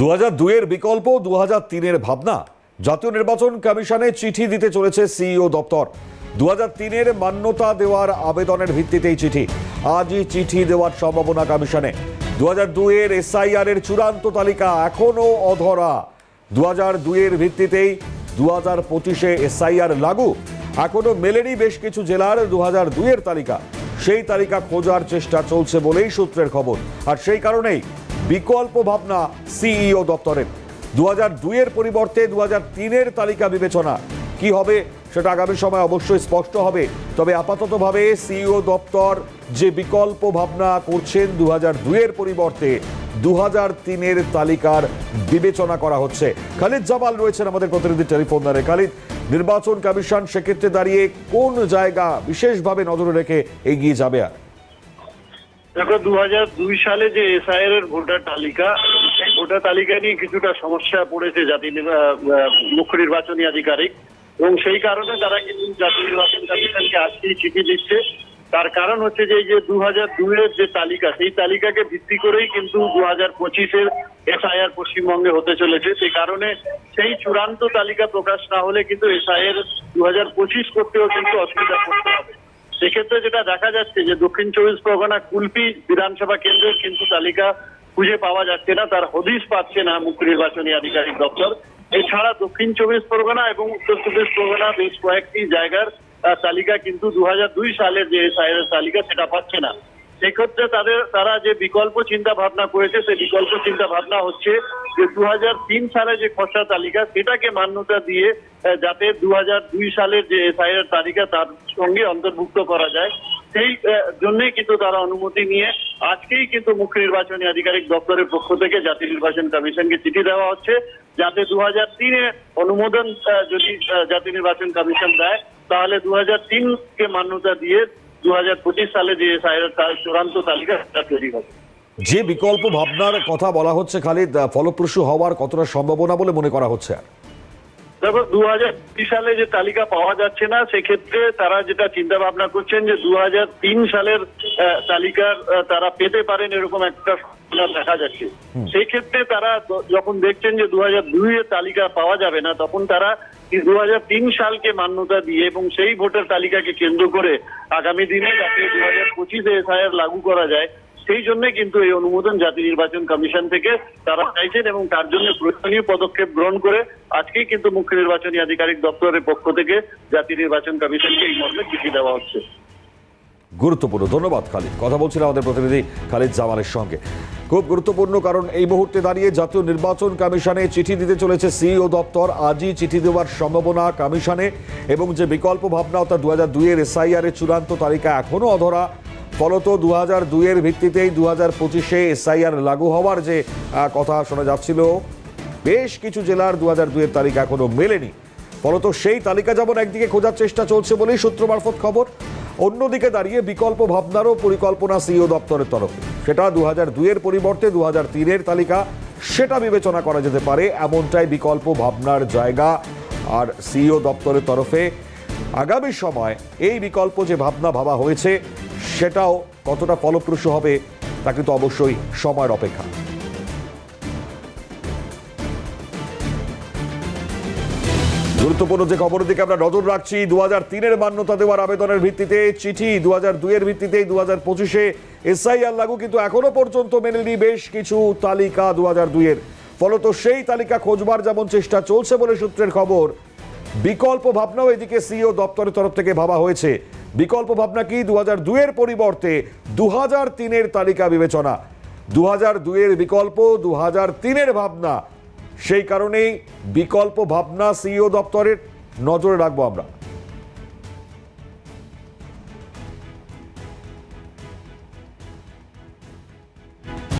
দু হাজার দুইয়ের বিকল্প দু হাজার তিনের ভাবনা। জাতীয় নির্বাচন কমিশনে চিঠি দিতে চলেছে সিইও দপ্তর। দু হাজার তিনের মান্যতা দেওয়ার আবেদনের ভিত্তিতেই চিঠি। আজই চিঠি দেওয়ার সম্ভাবনা কমিশনে। দু হাজার দুইয়ের এসআইআর এর চূড়ান্ত তালিকা এখনও অধরা। দু হাজার দুইয়ের ভিত্তিতেই দু হাজার পঁচিশে এসআইআর লাগু। এখনও মেলেনি বেশ কিছু জেলার দু হাজার দুইয়ের তালিকা। সেই তালিকা খোঁজার চেষ্টা চলছে বলেই সূত্রের খবর। আর সেই কারণেই বিকল্প ভাবনা সিইও দপ্তরের। দু হাজার দুইয়ের পরিবর্তে দু হাজার তিনের তালিকা বিবেচনা। কি হবে সেটা আগামী সময় অবশ্যই স্পষ্ট হবে। তবে আপাততভাবে সিইও দপ্তর যে বিকল্প ভাবনা করছেন দু হাজার দুইয়ের পরিবর্তে দু হাজার তিনের তালিকার বিবেচনা করা হচ্ছে। খালিদ জামাল রয়েছেন আমাদের প্রতিনিধি টেলিফোন দ্বারে খালিদ, নির্বাচন কমিশন সেক্ষেত্রে দাঁড়িয়ে কোন জায়গা বিশেষভাবে নজরে রেখে এগিয়ে যাবে? আর দেখো দু দুই সালে যে এসআইআর এর ভোটার তালিকা ভোটার তালিকা নিয়ে কিছুটা সমস্যা পড়েছে জাতি মুখ্য নির্বাচনী আধিকারিক। এবং সেই কারণে তারা কিন্তু জাতীয় নির্বাচন কমিশনকে আজকেই চিঠি দিচ্ছে। তার কারণ হচ্ছে যে, এই যে দু হাজার দুইয়ের যে তালিকা, সেই তালিকাকে ভিত্তি করেই কিন্তু দু হাজার পঁচিশের এসআইআর পশ্চিমবঙ্গে হতে চলেছে। সেই কারণে সেই চূড়ান্ত তালিকা প্রকাশ না হলে কিন্তু এসআইআর দু হাজার পঁচিশ করতেও কিন্তু অসুবিধা পড়তে সেক্ষেত্রে যেটা দেখা যাচ্ছে যে দক্ষিণ চব্বিশ পরগনা কুলপি বিধানসভা কেন্দ্রের কিন্তু তালিকা খুঁজে পাওয়া যাচ্ছে না, তার হদিশ পাচ্ছে না মুখ্য নির্বাচনী আধিকারিক দপ্তর। এছাড়া দক্ষিণ চব্বিশ পরগনা এবং উত্তর চব্বিশ পরগনা বেশ কয়েকটি জায়গার তালিকা কিন্তু দু হাজার দুই সালের যে সাইরের তালিকা সেটা পাচ্ছে না। সেক্ষেত্রে তাদের, তারা যে বিকল্প চিন্তা ভাবনা করেছে, সেই বিকল্প চিন্তা ভাবনা হচ্ছে যে দু হাজার তিন সালে যে খসড়া তালিকা, সেটাকে মান্যতা দিয়ে যাতে দু সালের যে এসআইআর তালিকা, তার সঙ্গে অন্তর্ভুক্ত করা যায়। সেই জন্যই কিন্তু তারা অনুমতি নিয়ে আজকেই কিন্তু মুখ্য নির্বাচনী আধিকারিক দপ্তরের পক্ষ থেকে জাতীয় নির্বাচন কমিশনকে চিঠি দেওয়া হচ্ছে, যাতে দু হাজার তিনে অনুমোদন যদি জাতীয় নির্বাচন কমিশন দেয়, তাহলে দু হাজার তিনকে মান্যতা দিয়ে দু হাজার পঁচিশ সালে যে চূড়ান্ত তালিকা সেটা তৈরি হবে। যে বিকল্প ভাবনার কথা বলা হচ্ছে খালিদ ফলপ্রসূ হওয়ার কতটা সম্ভাবনা বলে মনে করা হচ্ছে? আর দেখো দু হাজার সালে যে তালিকা পাওয়া যাচ্ছে না সেক্ষেত্রে তারা যেটা চিন্তা ভাবনা করছেন যে দু সালের তালিকার তারা পেতে পারেন এরকম একটা দেখা যাচ্ছে। সেই ক্ষেত্রে তারা যখন দেখছেন যে দু হাজার দুইয়ের তালিকা পাওয়া যাবে না তখন তারা দু হাজার তিন সালকে মান্যতা দিয়ে এবং সেই ভোটার তালিকাকে কেন্দ্র করে আগামী দিনে যাতে দু হাজার পঁচিশে এসআইআর লাগু করা যায় সেই জন্য কিন্তু এই অনুমোদন জাতীয় নির্বাচন কমিশন থেকে তারা চাইছেন এবং তার জন্য প্রয়োজনীয় পদক্ষেপ গ্রহণ করে আজকেই কিন্তু মুখ্য নির্বাচনী আধিকারিক দপ্তরের পক্ষ থেকে জাতীয় নির্বাচন কমিশনকে এই মর্মে চিঠি দেওয়া হচ্ছে। গুরুত্বপূর্ণ ধন্যবাদ খালিদ। কথা বলছিলাম আমাদের প্রতিনিধি খালিদ জামালের সঙ্গে। খুব গুরুত্বপূর্ণ কারণ এই মুহূর্তে দাঁড়িয়ে জাতীয় নির্বাচন কমিশনে চিঠি দিতে চলেছে সিইও দপ্তর। আজই চিঠি দেওয়ার সম্ভাবনা কমিশনে এবং যে বিকল্প ভাবনা অর্থাৎ দু হাজার দুইয়ের এসআইআর এর চূড়ান্ত তালিকা এখনও অধরা ফলত দু হাজার দুইয়ের ভিত্তিতেই দু হাজার পঁচিশে এসআইআর লাগু হওয়ার যে কথা শোনা যাচ্ছিল, বেশ কিছু জেলার দু হাজার দুইয়ের তালিকা এখনও মেলেনি। ফলত সেই তালিকা যেমন একদিকে খোঁজার চেষ্টা চলছে বলেই সূত্র মারফত খবর, অন্যদিকে দাঁড়িয়ে বিকল্প ভাবনারও পরিকল্পনা সিইও দপ্তরের তরফে। সেটা দু হাজার দুইয়ের পরিবর্তে দু হাজার তিনের তালিকা, সেটা বিবেচনা করা যেতে পারে, এমনটাই বিকল্প ভাবনার জায়গা আর সিইও দপ্তরের তরফে। আগামী সময় এই বিকল্প যে ভাবনা ভাবা হয়েছে সেটাও কতটা ফলপ্রসূ হবে, তা কিন্তু অবশ্যই সময়ের অপেক্ষা। গুরুত্বপূর্ণ যে খবরের দিকে আমরা নজর রাখছি দু হাজার তিনের মান্যতা দেওয়ার আবেদনের ভিত্তিতে চিঠি দু হাজার দুইয়ের ভিত্তিতে দু হাজার পঁচিশে এসআইআর লাগু কিন্তু এখনও পর্যন্ত মেনেনি বেশ কিছু তালিকা দু হাজার দুইয়ের। ফলত সেই তালিকা খোঁজবার যেমন চেষ্টা চলছে বলে সূত্রের খবর, বিকল্প ভাবনাও এদিকে সিইও দপ্তরের তরফ থেকে ভাবা হয়েছে। বিকল্প ভাবনা কি? দু হাজার দুয়ের পরিবর্তে দু হাজার তিনের তালিকা বিবেচনা। দু হাজার দুয়ের বিকল্প দু হাজার তিনের ভাবনা। সেই কারণেই বিকল্প ভাবনা সিইও দপ্তরের নজরে রাখব আমরা।